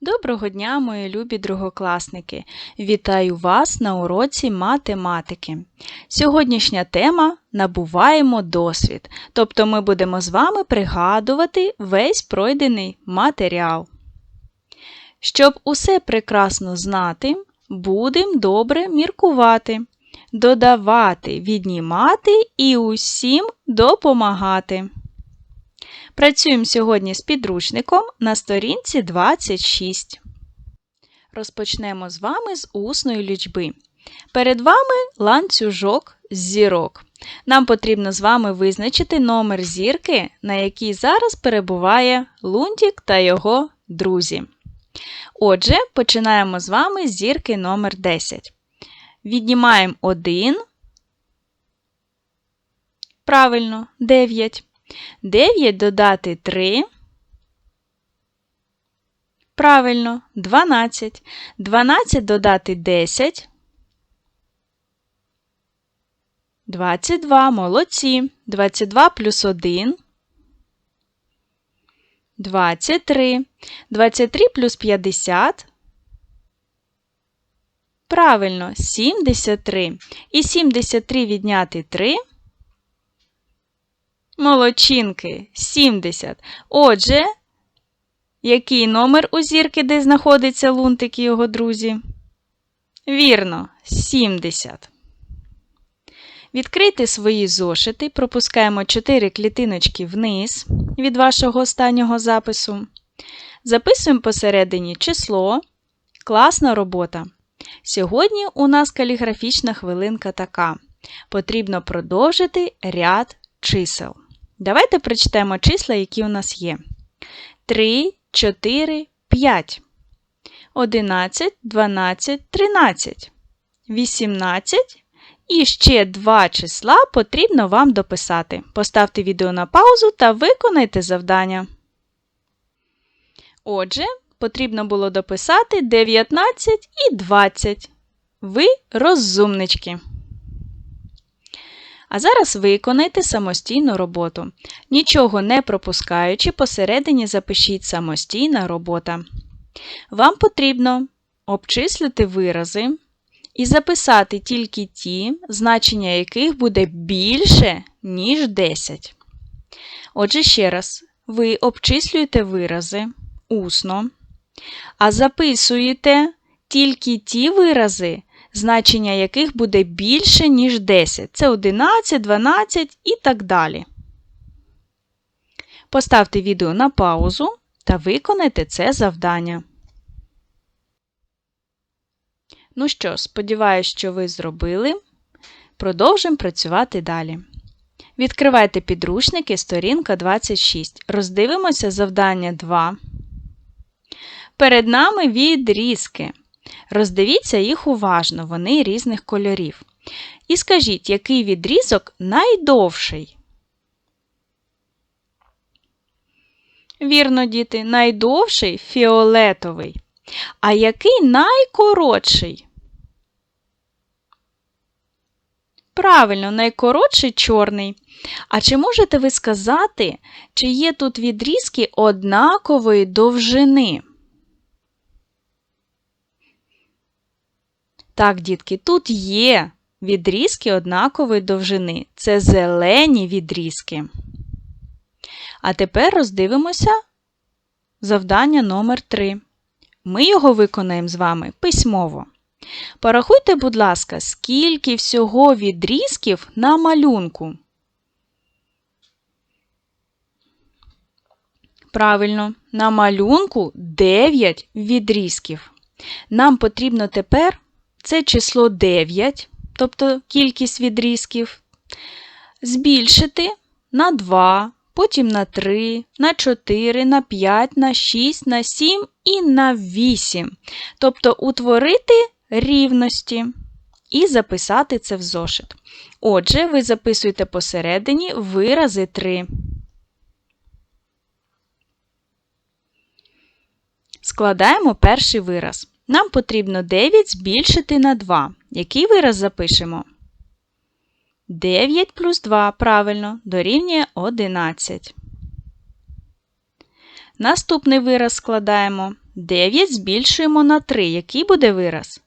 Доброго дня, мої любі другокласники! Вітаю вас на уроці математики. Сьогоднішня тема набуваємо досвід, тобто ми будемо з вами пригадувати весь пройдений матеріал. Щоб усе прекрасно знати, будемо добре міркувати, додавати, віднімати і усім допомагати. Працюємо сьогодні з підручником на сторінці 26. Розпочнемо з вами з усної лічби. Перед вами ланцюжок зірок. Нам потрібно з вами визначити номер зірки, на якій зараз перебуває Лунтік та його друзі. Отже, починаємо з вами з зірки номер 10. Віднімаємо 1. Правильно, 9. 9 додати 3. Правильно, 12. 12 додати 10. 22. Молодці. 22 плюс 1. 23. 23 плюс 50. Правильно, 73. І 73 відняти 3. Молодчинки 70. Отже, який номер у зірки, де знаходиться лунтик і його друзі? Вірно, 70. Відкрийте свої зошити, пропускаємо 4 клітиночки вниз від вашого останнього запису. Записуємо посередині число. Класна робота. Сьогодні у нас каліграфічна хвилинка така. Потрібно продовжити ряд чисел. Давайте прочитаємо числа, які у нас є. 3, 4, 5, 11, 12, 13, 18 і ще два числа потрібно вам дописати. Поставте відео на паузу та виконайте завдання. Отже, потрібно було дописати 19 і 20. Ви розумнички. А зараз виконайте самостійну роботу. Нічого не пропускаючи, посередині запишіть самостійна робота. Вам потрібно обчислити вирази і записати тільки ті, значення яких буде більше, ніж 10. Отже, ще раз, ви обчислюєте вирази усно, а записуєте тільки ті вирази, значення яких буде більше, ніж 10. Це 11, 12 і так далі. Поставте відео на паузу та виконайте це завдання. Ну що, сподіваюся, що ви зробили. Продовжимо працювати далі. Відкривайте підручники, сторінка 26. Роздивимося завдання 2. Перед нами відрізки. Роздивіться їх уважно, вони різних кольорів. І скажіть, який відрізок найдовший? Вірно, діти, найдовший фіолетовий. А який найкоротший? Правильно, найкоротший чорний. А чи можете ви сказати, чи є тут відрізки однакової довжини? Так, дітки, тут є відрізки однакової довжини. Це зелені відрізки. А тепер роздивимося завдання номер 3. Ми його виконаємо з вами письмово. Порахуйте, будь ласка, скільки всього відрізків на малюнку. Правильно, на малюнку 9 відрізків. Нам потрібно тепер це число 9, тобто кількість відрізків, збільшити на 2, потім на 3, на 4, на 5, на 6, на 7 і на 8. Тобто утворити рівності і записати це в зошит. Отже, ви записуєте посередині вирази 3. Складаємо перший вираз. Нам потрібно 9 збільшити на 2. Який вираз запишемо? 9 плюс 2 правильно дорівнює 11. Наступний вираз складаємо 9 збільшуємо на 3. Який буде вираз?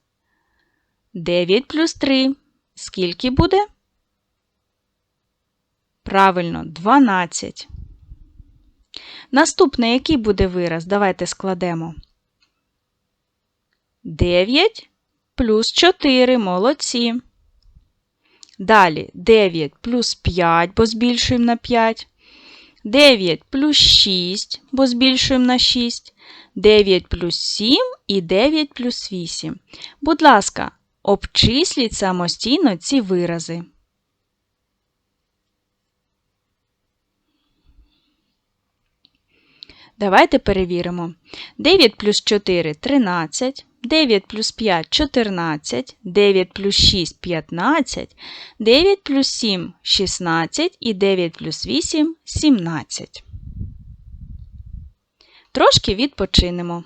9 плюс 3. Скільки буде? Правильно, 12. Наступний який буде вираз? Давайте складемо. 9 плюс 4. Молодці. Далі 9 плюс 5, бо збільшуємо на 5. 9 плюс 6, бо збільшуємо на 6. 9 плюс 7 і 9 плюс 8. Будь ласка, обчисліть самостійно ці вирази. Давайте перевіримо. 9 плюс 4 13, 9 плюс 5 14, 9 плюс 6 15, 9 плюс 7 16 і 9 плюс 8 17. Трошки відпочинемо.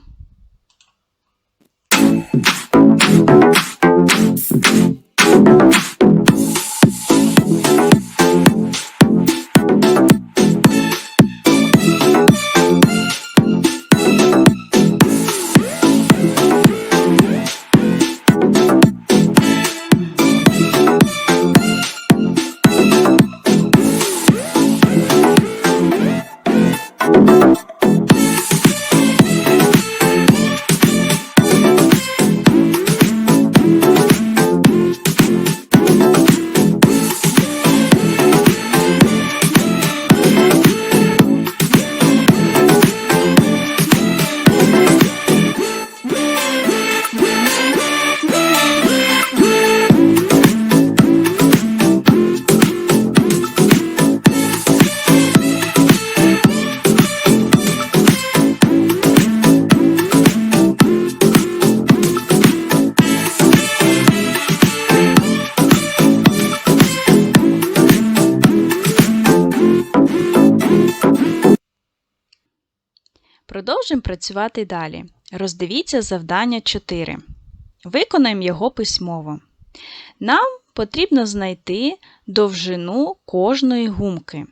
Продовжимо працювати далі. Роздивіться завдання 4. Виконаємо його письмово. Нам потрібно знайти довжину кожної гумки,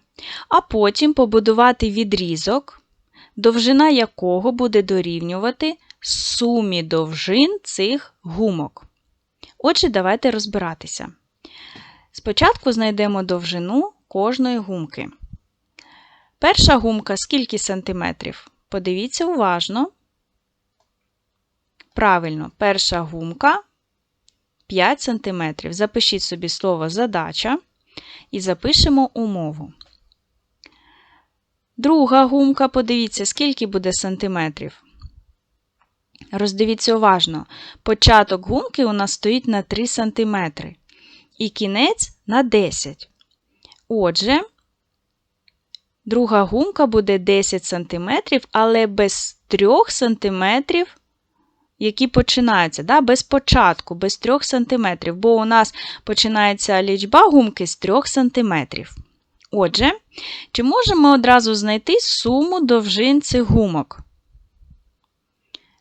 а потім побудувати відрізок, довжина якого буде дорівнювати сумі довжин цих гумок. Отже, давайте розбиратися. Спочатку знайдемо довжину кожної гумки. Перша гумка скільки сантиметрів? Подивіться уважно. Правильно, перша гумка 5 см. Запишіть собі слово задача і запишемо умову. Друга гумка, подивіться, скільки буде сантиметрів. Роздивіться уважно. Початок гумки у нас стоїть на 3 см. І кінець на 10. Отже, Друга гумка буде 10 см, але без 3 см, які починаються, да, без початку, без 3 см, бо у нас починається лічба гумки з 3 см. Отже, чи можемо одразу знайти суму довжин цих гумок?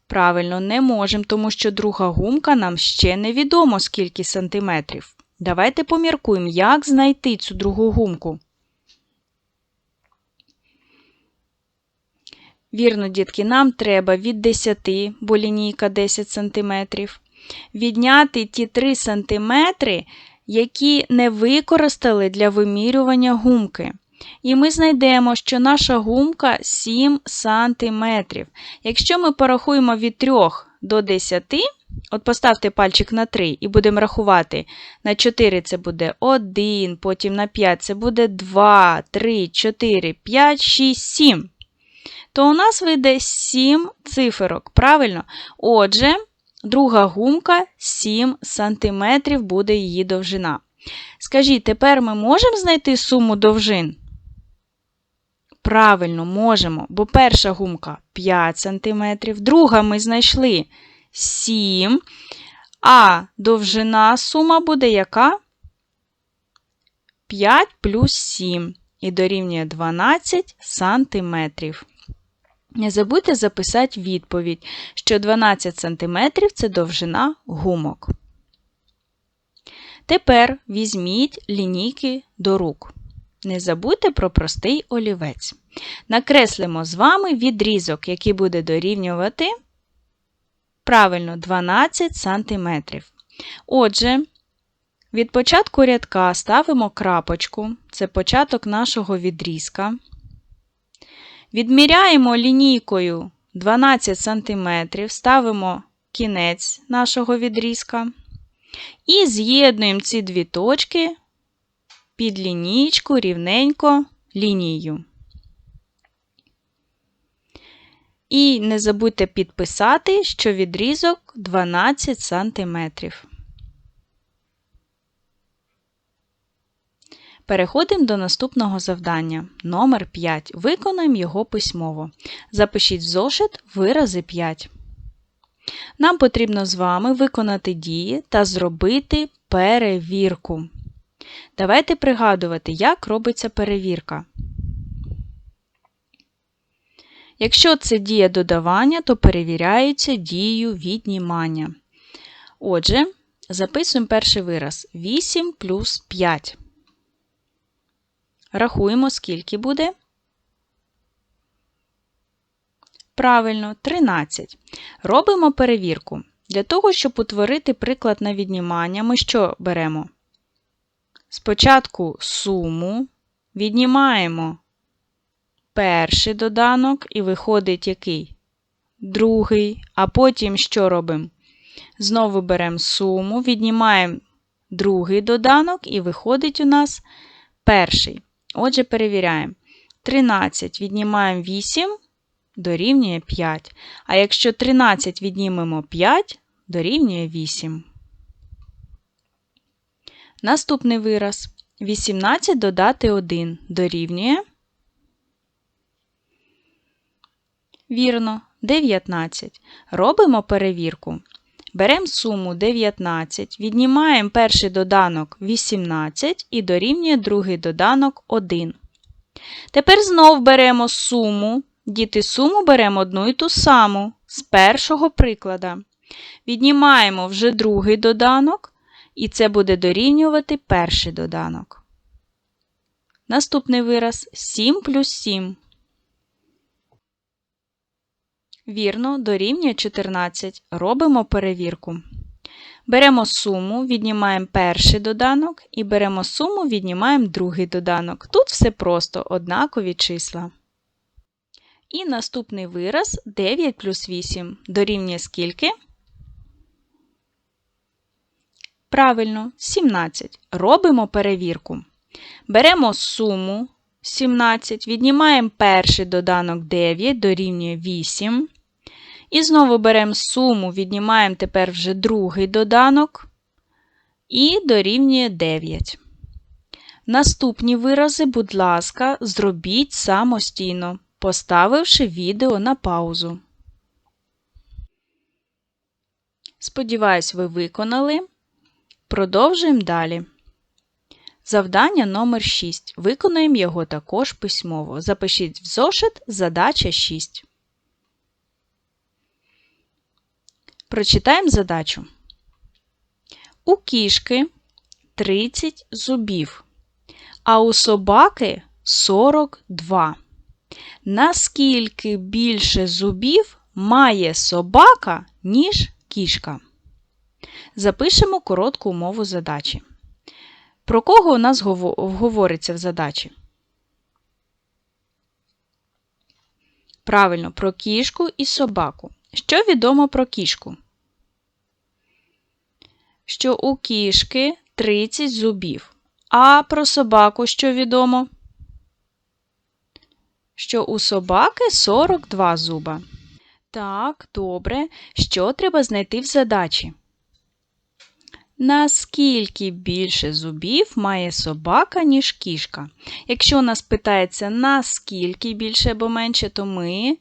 Правильно, не можемо, тому що друга гумка нам ще не відомо скільки сантиметрів. Давайте поміркуємо, як знайти цю другу гумку. Вірно, дітки, нам треба від 10, бо лінійка 10 см, відняти ті 3 см, які не використали для вимірювання гумки. І ми знайдемо, що наша гумка 7 см. Якщо ми порахуємо від 3 до 10, от поставте пальчик на 3 і будемо рахувати. На 4 це буде 1, потім на 5 це буде 2, 3, 4, 5, 6, 7 то у нас вийде 7 циферок. Правильно? Отже, друга гумка 7 см буде її довжина. Скажіть, тепер ми можемо знайти суму довжин? Правильно, можемо, бо перша гумка 5 см, друга ми знайшли 7, а довжина сума буде яка? 5 плюс 7 і дорівнює 12 сантиметрів. Не забудьте записати відповідь, що 12 см це довжина гумок. Тепер візьміть лінійки до рук. Не забудьте про простий олівець. Накреслимо з вами відрізок, який буде дорівнювати Правильно, 12 см. Отже, від початку рядка ставимо крапочку, це початок нашого відрізка. Відміряємо лінійкою 12 см, ставимо кінець нашого відрізка. І з'єднуємо ці дві точки під лінійку рівненько лінією. І не забудьте підписати, що відрізок 12 см. Переходимо до наступного завдання. Номер 5. Виконуємо його письмово. Запишіть в зошит вирази 5. Нам потрібно з вами виконати дії та зробити перевірку. Давайте пригадувати, як робиться перевірка. Якщо це дія додавання, то перевіряється дією віднімання. Отже, записуємо перший вираз 8 плюс 5. Рахуємо, скільки буде. Правильно, 13. Робимо перевірку. Для того, щоб утворити приклад на віднімання, ми що беремо? Спочатку суму віднімаємо перший доданок і виходить який? Другий. А потім що робимо? Знову беремо суму, віднімаємо другий доданок і виходить у нас перший. Отже, перевіряємо. 13 віднімаємо 8 дорівнює 5. А якщо 13 віднімемо 5, дорівнює 8. Наступний вираз. 18 додати 1 дорівнює. Вірно, 19. Робимо перевірку. Беремо суму 19, віднімаємо перший доданок 18 і дорівнює другий доданок 1. Тепер знов беремо суму. Діти суму беремо одну і ту саму з першого приклада. Віднімаємо вже другий доданок, і це буде дорівнювати перший доданок. Наступний вираз 7 плюс 7. Вірно, дорівнює 14. Робимо перевірку. Беремо суму, віднімаємо перший доданок і беремо суму, віднімаємо другий доданок. Тут все просто однакові числа. І наступний вираз 9 плюс 8 дорівнює скільки? Правильно, 17. Робимо перевірку. Беремо суму 17, віднімаємо перший доданок 9 дорівнює 8. І знову беремо суму, віднімаємо тепер вже другий доданок і дорівнює 9. Наступні вирази, будь ласка, зробіть самостійно, поставивши відео на паузу. Сподіваюсь, ви виконали. Продовжуємо далі. Завдання номер 6. Виконуємо його також письмово. Запишіть в зошит задача 6. Прочитаємо задачу. У кішки 30 зубів, а у собаки 42. Наскільки більше зубів має собака, ніж кішка? Запишемо коротку умову задачі. Про кого у нас говориться в задачі? Правильно, про кішку і собаку. Що відомо про кішку? Що у кішки 30 зубів. А про собаку що відомо? Що у собаки 42 зуба. Так, добре. Що треба знайти в задачі? Наскільки більше зубів має собака, ніж кішка? Якщо нас питається, наскільки більше або менше, то ми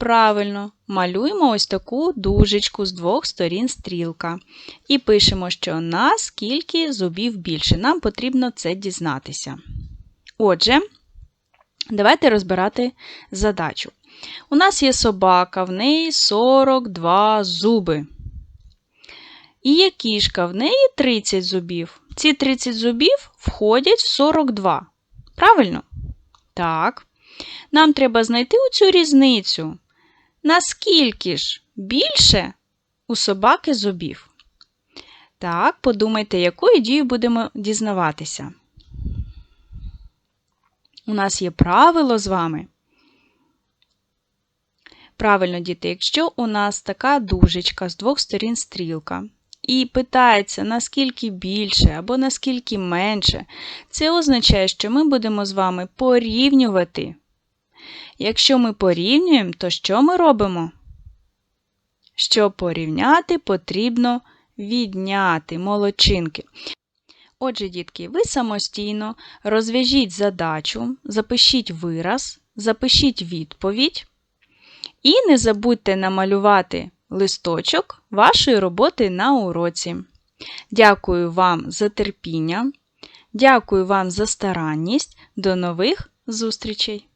правильно малюємо ось таку дужечку з двох сторін стрілка. І пишемо, що наскільки зубів більше. Нам потрібно це дізнатися. Отже, давайте розбирати задачу. У нас є собака, в неї 42 зуби. І є кішка, в неї 30 зубів. Ці 30 зубів входять в 42. Правильно? Так. Нам треба знайти оцю різницю. Наскільки ж більше у собаки зубів? Так, подумайте, якою дією будемо дізнаватися. У нас є правило з вами. Правильно, діти, якщо у нас така дужечка з двох сторін стрілка, і питається, наскільки більше або наскільки менше, це означає, що ми будемо з вами порівнювати. Якщо ми порівнюємо, то що ми робимо? Щоб порівняти, потрібно відняти молодчинки. Отже, дітки, ви самостійно розв'яжіть задачу, запишіть вираз, запишіть відповідь і не забудьте намалювати листочок вашої роботи на уроці. Дякую вам за терпіння, дякую вам за старанність. До нових зустрічей!